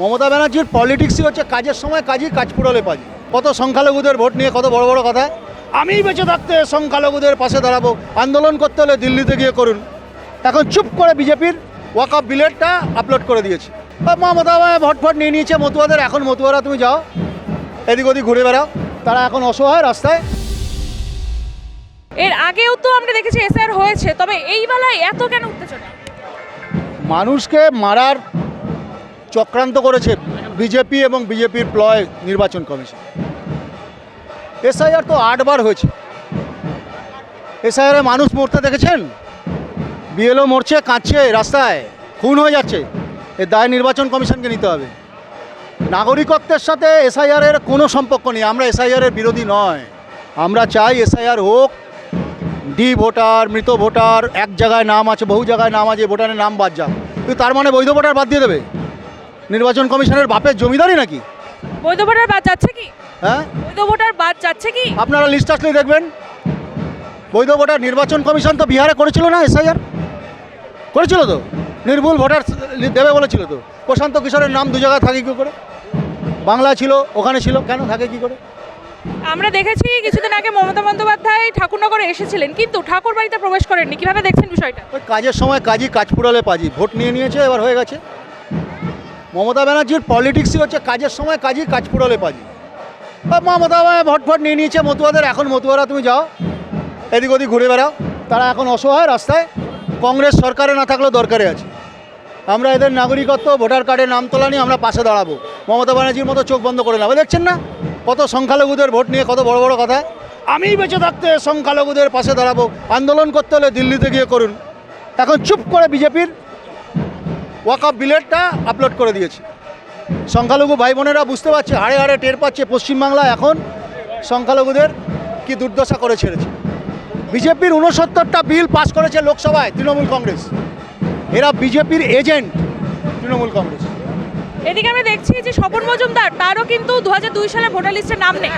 মমতা ব্যানার্জির পলিটিক্সই হচ্ছে কাজের সময় কাজই কাজ পুরোলে পাজি কত সংখ্যালঘুদের ভোট নিয়ে কত বড় বড় কথা। আমি বেঁচে থাকতে সংখ্যালঘুদের পাশে দাঁড়াবো। আন্দোলন করতে হলে দিল্লিতে গিয়ে করুন। এখন চুপ করে বিজেপির ওয়াক অফ বিলেটটা আপলোড করে দিয়েছে। মমতা ভোট ফট নিয়ে নিয়েছে মতুয়াদের। এখন মতুয়ারা তুমি যাও। এদিক ওদিক ঘুরে বেড়াও। তারা এখন অসহায় রাস্তায়। এর আগেও তো আমরা দেখেছি এসআর হয়েছে তবে এই বেলায় এত কেন উত্তেজনা? মানুষকে মারার চক্রান্ত করেছে বিজেপি এবং বিজেপির প্লয় নির্বাচন কমিশন। এসআইআর তো আটবার হয়েছে। এসআইআরে মানুষ মরতে দেখেছেন? বিএলও মরছে, কাঁদছে রাস্তায়, খুন হয়ে যাচ্ছে। এর দায় নির্বাচন কমিশনকে নিতে হবে। নাগরিকত্বের সাথে এসআইআরের কোনো সম্পর্ক নেই। আমরা এসআইআরের বিরোধী নয়। আমরা চাই এসআইআর হোক, ডি ভোটার, মৃত ভোটার, এক জায়গায় নাম আছে, বহু জায়গায় নাম আছে, ভোটারের নাম বাদ যাক। কিন্তু তার মানে বৈধ ভোটার বাদ দিয়ে দেবে? নির্বাচন কমিশনের বাপের জমিদারি নাকি? বৈধ ভোটার বাদ যাচ্ছে কি? হ্যাঁ? বৈধ ভোটার বাদ যাচ্ছে কি? আপনারা লিস্ট আসলেই দেখবেন। বৈধ ভোটার নির্বাচন কমিশন তো বিহারে করেছিল না এসআইআর করেছিল তো? নির্ভুল ভোটার দেবে বলেছিল তো। প্রশান্ত কিশোরের নাম দু জায়গায় থাকে কী করে? বাংলা ছিল ওখানে ছিল কেন থাকে কি করে? আমরা দেখেছি কিছুদিন আগে মমতা বন্দ্যোপাধ্যায় ঠাকুরনগরে এসেছিলেন কিন্তু ঠাকুর বাড়িতে প্রবেশ করেননি। কীভাবে দেখছেন বিষয়টা? ওই কাজের সময় কাজই কাজ পুরালে পাজি। ভোট নিয়ে নিয়েছে এবার হয়ে গেছে। মমতা ব্যানার্জির পলিটিক্সই হচ্ছে কাজের সময় কাজই কাজ পুরালে পাজি। মমতা ভোট ফট নিয়ে নিয়েছে মতুয়াদের, এখন মতুয়ারা তুমি যাও, এদিক ওদিক ঘুরে বেড়াও। তারা এখন অসহায় রাস্তায়, কংগ্রেস সরকারে না থাকলেও দরকারে আছে। আমরা এদের নাগরিকত্ব, ভোটার কার্ডে নাম তোলা নিয়ে আমরা পাশে দাঁড়াবো। মমতা ব্যানার্জির মতো চোখ বন্ধ করে নেব দেখছেন না? কত সংখ্যালঘুদের ভোট নিয়ে কত বড় বড় কথা। আমি বেঁচে থাকতে সংখ্যালঘুদের পাশে দাঁড়াবো। আন্দোলন করতে হলে দিল্লিতে গিয়ে করুন। এখন চুপ করে বিজেপির ওয়াক অফ বিলেটটা আপলোড করে দিয়েছে। সংখ্যালঘু ভাই বোনেরা বুঝতে পারছে হাড়ে হাড়ে টের পাচ্ছে পশ্চিমবাংলা এখন সংখ্যালঘুদের কি দুর্দশা করে ছেড়েছে। বিজেপির উনসত্তরটা বিল পাস করেছে লোকসভায় তৃণমূল কংগ্রেস। এরা বিজেপির এজেন্ট তৃণমূল কংগ্রেস। এদিকে আমরা দেখছি যে স্বপন মজুমদার তারও কিন্তু দু হাজার দুই সালে ভোটার লিস্টে নাম নেই।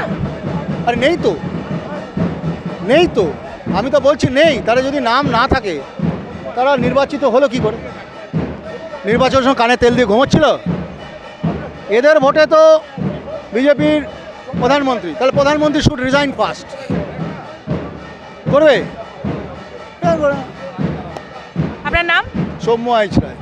আরে নেই তো। নেই তো। আমি তো বলছি নেই তারা যদি নাম না থাকে তারা নির্বাচিত হলো কি করে? নির্বাচন সময় কানে তেল দিয়ে ঘুমোচ্ছিল। এদের ভোটে তো বিজেপির প্রধানমন্ত্রী। তাহলে প্রধানমন্ত্রী শুড রিজাইন ফার্স্ট করবে? আপনার নাম? সৌম্য আইচ রায়।